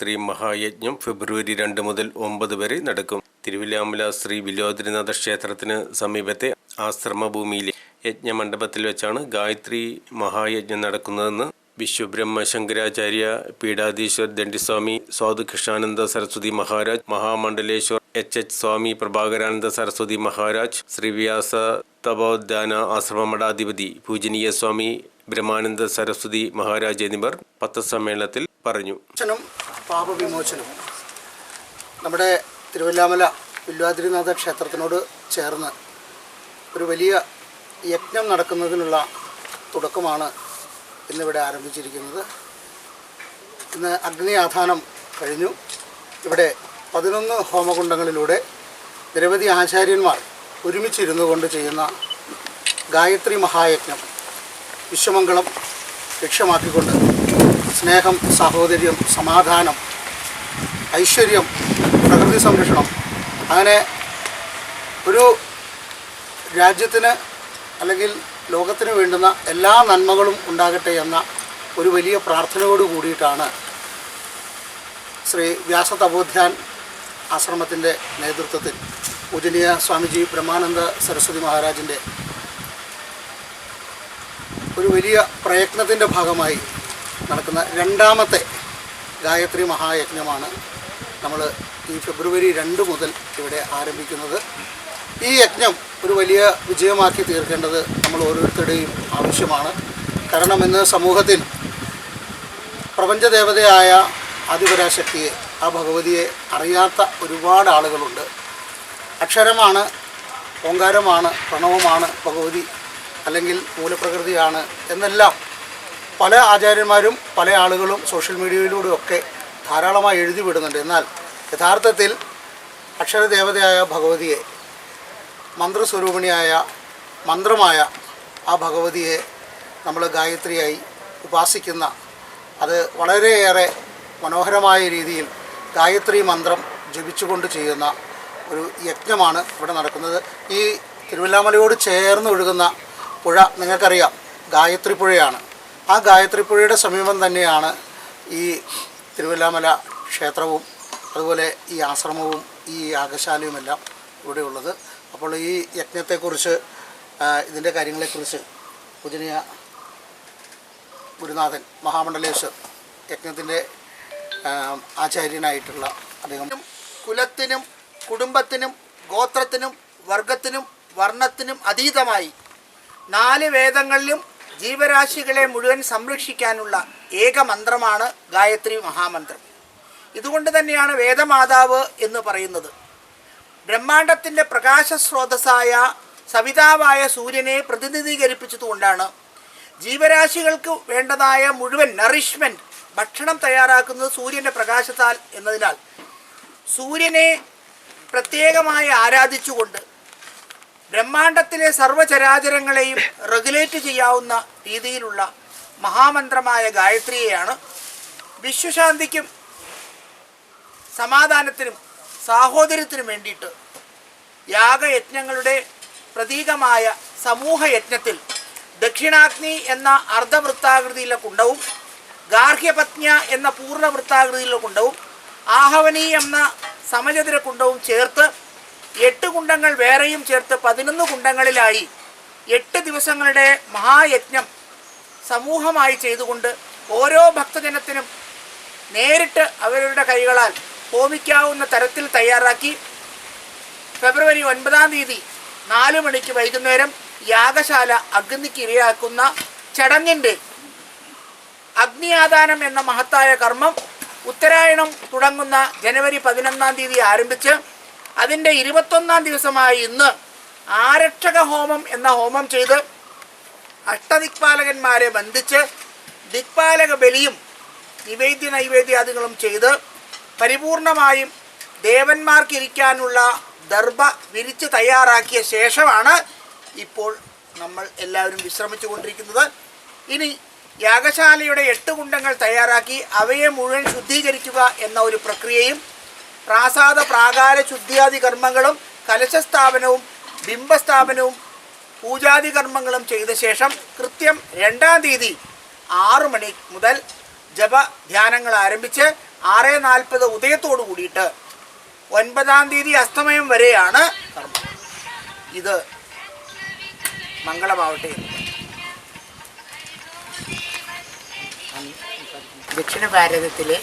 ഗായത്രി മഹായജ്ഞം ഫെബ്രുവരി രണ്ട് മുതൽ ഒമ്പത് വരെ നടക്കും. തിരുവില്ലാമല ശ്രീ വിലോദരനാഥ ക്ഷേത്രത്തിന് സമീപത്തെ ആശ്രമഭൂമിയിലെ യജ്ഞമണ്ഡപത്തിൽ വെച്ചാണ് ഗായത്രി മഹായജ്ഞം നടക്കുന്നതെന്ന് വിശ്വബ്രഹ്മ ശങ്കരാചാര്യ പീഠാധീശ്വർ ദണ്ഡിസ്വാമി സ്വാദു കൃഷ്ണാനന്ദ സരസ്വതി മഹാരാജ് മഹാമണ്ഡലേശ്വർ എച്ച് എച്ച് സ്വാമി പ്രഭാകരാനന്ദ സരസ്വതി മഹാരാജ് ശ്രീവ്യാസ തപോദ്യാന ആശ്രമ മഠാധിപതി പൂജനീയ സ്വാമി ബ്രഹ്മാനന്ദ സരസ്വതി മഹാരാജ് എന്നിവർ പത്രസമ്മേളനത്തിൽ പറഞ്ഞു. മോചനം പാപവിമോചനം. നമ്മുടെ തിരുവല്ലാമല വില്വാദ്രിനാഥ ക്ഷേത്രത്തിനോട് ചേർന്ന് ഒരു വലിയ യജ്ഞം നടക്കുന്നതിനുള്ള തുടക്കമാണ് ഇന്നിവിടെ ആരംഭിച്ചിരിക്കുന്നത്. ഇന്ന് അഗ്നി ആധാനം കഴിഞ്ഞു. ഇവിടെ പതിനൊന്ന് ഹോമകുണ്ടങ്ങളിലൂടെ നിരവധി ആചാര്യന്മാർ ഒരുമിച്ചിരുന്നു കൊണ്ട് ചെയ്യുന്ന ഗായത്രി മഹായജ്ഞം വിശ്വമംഗളം ലക്ഷ്യമാക്കിക്കൊണ്ട് സ്നേഹം സഹോദര്യം സമാധാനം ഐശ്വര്യം പ്രകൃതി സംരക്ഷണം അങ്ങനെ ഒരു രാജ്യത്തിന് അല്ലെങ്കിൽ ലോകത്തിന് വേണ്ടുന്ന എല്ലാ നന്മകളും ഉണ്ടാകട്ടെ എന്ന ഒരു വലിയ പ്രാർത്ഥനയോട് കൂടിയിട്ടാണ് ശ്രീ വ്യാസ തപോധ്യാൻ ആശ്രമത്തിന്റെ നേതൃത്വത്തിൽ പൂജനീയ സ്വാമിജി ബ്രഹ്മാനന്ദ സരസ്വതി മഹാരാജിന്റെ ഒരു വലിയ പ്രയത്നത്തിന്റെ ഭാഗമായി നടക്കുന്ന രണ്ടാമത്തെ ഗായത്രി മഹായജ്ഞമാണ് നമ്മൾ ഈ ഫെബ്രുവരി രണ്ട് മുതൽ ഇവിടെ ആരംഭിക്കുന്നത്. ഈ യജ്ഞം ഒരു വലിയ വിജയമാക്കി തീർക്കേണ്ടത് നമ്മൾ ഓരോരുത്തരുടെയും ആവശ്യമാണ്. കാരണം ഇന്ന് സമൂഹത്തിൽ പ്രപഞ്ചദേവതയായ ആദിപരാശക്തിയെ ആ ഭഗവതിയെ അറിയാത്ത ഒരുപാട് ആളുകളുണ്ട്. അക്ഷരമാണ് ഓങ്കാരമാണ് പ്രണവമാണ് ഭഗവതി അല്ലെങ്കിൽ മൂലപ്രകൃതിയാണ് എന്നെല്ലാം പല ആചാര്യന്മാരും പല ആളുകളും സോഷ്യൽ മീഡിയയിലൂടെയൊക്കെ ധാരാളമായി എഴുതി വിടുന്നുണ്ട്. എന്നാൽ യഥാർത്ഥത്തിൽ അക്ഷരദേവതയായ ഭഗവതിയെ മന്ത്രസ്വരൂപിണിയായ മന്ത്രമായ ആ ഭഗവതിയെ നമ്മൾ ഗായത്രിയായി ഉപാസിക്കുന്ന അത് വളരെയേറെ മനോഹരമായ രീതിയിൽ ഗായത്രി മന്ത്രം ജപിച്ചുകൊണ്ട് ചെയ്യുന്ന ഒരു യജ്ഞമാണ് ഇവിടെ നടക്കുന്നത്. ഈ തിരുവല്ലാമലയോട് ചേർന്ന് ഒഴുകുന്ന പുഴ നിങ്ങൾക്കറിയാം ഗായത്രി പുഴയാണ്. ആ ഗായത്രി പുഴയുടെ സമീപം തന്നെയാണ് ഈ തിരുവല്ലാമല ക്ഷേത്രവും അതുപോലെ ഈ ആശ്രമവും ഈ യാഗശാലയുമെല്ലാം ഇവിടെയുള്ളത് അപ്പോൾ ഈ യജ്ഞത്തെക്കുറിച്ച് ഇതിന്റെ കാര്യങ്ങളെക്കുറിച്ച് പൂജനീയ ഗുരുനാഥൻ മഹാമണ്ഡലേശ്വർ യജ്ഞത്തിന്റെ ആചാര്യനായിട്ടുള്ള അദ്ദേഹം. കുലത്തിനും കുടുംബത്തിനും ഗോത്രത്തിനും വർഗത്തിനും വർണത്തിനും അതീതമായി നാല് വേദങ്ങളിലും ജീവരാശികളെ മുഴുവൻ സംരക്ഷിക്കാനുള്ള ഏക മന്ത്രമാണ് ഗായത്രി മഹാമന്ത്രം. ഇതുകൊണ്ട് തന്നെയാണ് വേദമാതാവ് എന്ന് പറയുന്നത്. ബ്രഹ്മാണ്ടത്തിന്റെ പ്രകാശ സ്രോതസ്സായ സവിതാവായ സൂര്യനെ പ്രതിനിധീകരിപ്പിച്ചതുകൊണ്ടാണ് ജീവരാശികൾക്ക് വേണ്ടതായ മുഴുവൻ നറിഷ്മെന്റ് ഭക്ഷണം തയ്യാറാക്കുന്നത് സൂര്യന്റെ പ്രകാശത്താൽ എന്നതിനാൽ. സൂര്യനെ പ്രത്യേകമായി ആരാധിച്ചുകൊണ്ട് ബ്രഹ്മാണ്ടത്തിലെ സർവചരാചരങ്ങളെയും റെഗുലേറ്റ് ചെയ്യാവുന്ന രീതിയിലുള്ള മഹാമന്ത്രമായ ഗായത്രിയെയാണ് വിശ്വശാന്തിക്കും സമാധാനത്തിനും സാഹോദര്യത്തിനും വേണ്ടിയിട്ട് യാഗയജ്ഞങ്ങളുടെ പ്രതീകമായ സമൂഹയജ്ഞത്തിൽ ദക്ഷിണാഗ്നി എന്ന അർദ്ധവൃത്താകൃതിയിലെ കുണ്ടവും ഗാർഹ്യപത്ന എന്ന പൂർണ വൃത്താകൃതിയിലെ കുണ്ടവും ആഹവനി എന്ന സമചതുര കുണ്ടവും ചേർത്ത് എട്ട് കുണ്ടങ്ങൾ വേറെയും ചേർത്ത് പതിനൊന്ന് കുണ്ടങ്ങളിലായി എട്ട് ദിവസങ്ങളുടെ മഹായജ്ഞം സമൂഹമായി ചെയ്തുകൊണ്ട് ഓരോ ഭക്തജനത്തിനും നേരിട്ട് അവരുടെ കൈകളാൽ ഹോമിക്കാവുന്ന തരത്തിൽ തയ്യാറാക്കി ഫെബ്രുവരി ഒൻപതാം തീയതി നാല് മണിക്ക് വൈകുന്നേരം യാഗശാല അഗ്നിക്ക് ഇരയാക്കുന്ന ചടങ്ങിന്റെ അഗ്നിയാദാനം എന്ന മഹത്തായ കർമ്മം ഉത്തരായണം തുടങ്ങുന്ന ജനുവരി പതിനൊന്നാം തീയതി ആരംഭിച്ച് അതിന്റെ ഇരുപത്തൊന്നാം ദിവസമായ ഇന്ന് ആരക്ഷക ഹോമം എന്ന ഹോമം ചെയ്ത് അഷ്ടദിക്പാലകന്മാരെ ബന്ധിച്ച് ദിക്പാലക ബലിയും നിവേദ്യ നൈവേദ്യാദികളും ചെയ്ത് പരിപൂർണമായും ദേവന്മാർക്കിരിക്കാനുള്ള ദർഭ വിരിച്ച് തയ്യാറാക്കിയ ശേഷമാണ് ഇപ്പോൾ നമ്മൾ എല്ലാവരും വിശ്രമിച്ചു കൊണ്ടിരിക്കുന്നത് ഇനി യാഗശാലയുടെ എട്ട് കുണ്ടങ്ങൾ തയ്യാറാക്കി അവയെ മുഴുവൻ ശുദ്ധീകരിക്കുക എന്ന ഒരു പ്രക്രിയയും പ്രാസാദ പ്രാകാര ശുദ്ധിയാദി കർമ്മങ്ങളും കലശസ്ഥാപനവും ബിംബസ്ഥാപനവും പൂജാതി കർമ്മങ്ങളും ചെയ്ത ശേഷം കൃത്യം രണ്ടാം തീയതി ആറു മണി മുതൽ ജപ ധ്യാനങ്ങൾ ആരംഭിച്ച് ആറ് നാൽപ്പത് ഉദയത്തോടു കൂടിയിട്ട് ഒൻപതാം തീയതി അസ്തമയം വരെയാണ് കർമ്മം. ഇത് മംഗളമാവട്ടെ ദക്ഷിണ ഭാരതത്തിലെ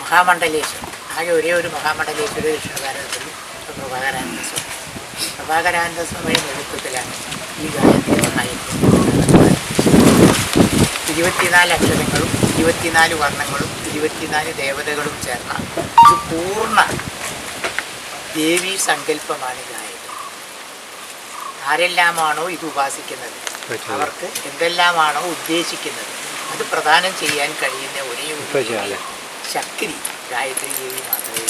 മഹാമണ്ഡലേശ്വർ ആകെ ഒരേ ഒരു മഹാമണ്ഡലേശ്വര ദക്ഷിണ ഭാരതത്തിൽ പ്രഭാകരാനന്ദ സ്വാമി പ്രഭാകരാനന്ദ സ്വാമിയുടെ നേതൃത്വത്തിലാണ് ഈ ഗായത്രി ഇരുപത്തിനാല് അക്ഷരങ്ങളും ഇരുപത്തിനാല് വർണങ്ങളും ഇരുപത്തിനാല് ദേവതകളും ചേർന്ന ഒരു പൂർണ ദേവി സങ്കല്പമാണ് ഗായത്രി. ആരെല്ലാമാണോ ഇത് ഉപാസിക്കുന്നത്? അവർക്ക് എന്തെല്ലാമാണോ ഉദ്ദേശിക്കുന്നത്? അത് പ്രദാനം ചെയ്യാൻ കഴിയുന്ന ഒരു ശക്തി. ഗായത്രി ദേവി മാത്രമേ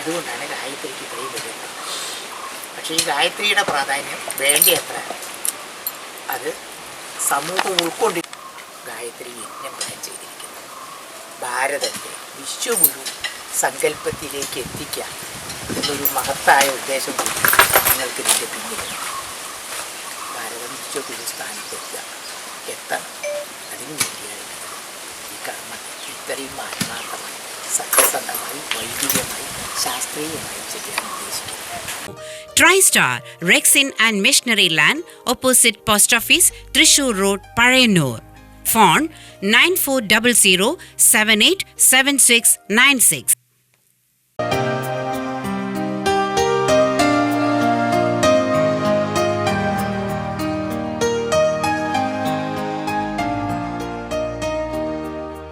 അതുകൊണ്ടാണ് ഗായത്രിക്ക് ഇത്രയും വലിയ പക്ഷേ ഈ ഗായത്രിയുടെ പ്രാധാന്യം വേണ്ടയത്ര അത് സമൂഹം ഉൾക്കൊണ്ടി ഗായത്രി യജ്ഞം പ്ലാൻ ചെയ്തിരിക്കുന്നത്. ഭാരതത്തെ വിശ്വഗുരു സങ്കല്പത്തിലേക്ക് എത്തിക്കാം എന്നൊരു മഹത്തായ ഉദ്ദേശം കൂടി നിങ്ങൾക്ക് ഇതിന്റെ പിന്നിലുണ്ട്. ഭാരതം വിശ്വഗുരു സ്ഥാനത്തെത്തുക. എത്തണം അതിനു വേണ്ടിയാണ് ഈ കർമ്മം. ഇത്രയും ആത്മാർത്ഥമായി സത്യസന്ധമായി വൈദികമായി ശാസ്ത്രീയമായി ചെയ്യാൻ ഉദ്ദേശിക്കുന്നത് TriStar, Rexin and Missionary Land, opposite Post Office, Trishur Road, Parayanur. Phone 9400 787696.